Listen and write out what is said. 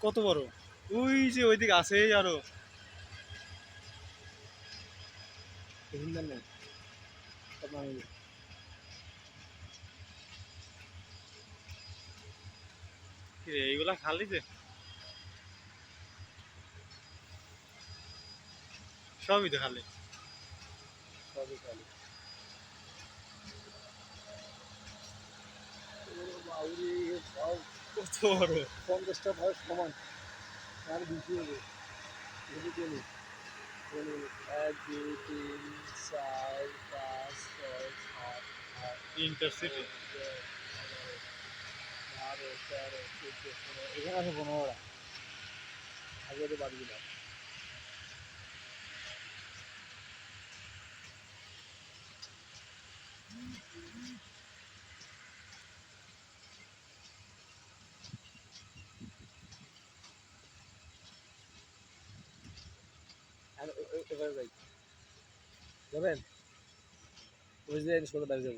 কত বড়? ওই যে ওইদিকে আছে আরও। এইগুলা খালি যে? সবই তো খালি। সবই খালি। বাউরি কত বড়? পঞ্চাশটা ভয় সমান। আর কেন এক দুই তিন চার পাঁচ ছয় সাত আট ইন্টারসিটি বারো তেরো চোদ্দ পনেরো। এখানে আছে পনেরোটা। এবারে যাই। যাবেন? সোজা বাড়ি যাব।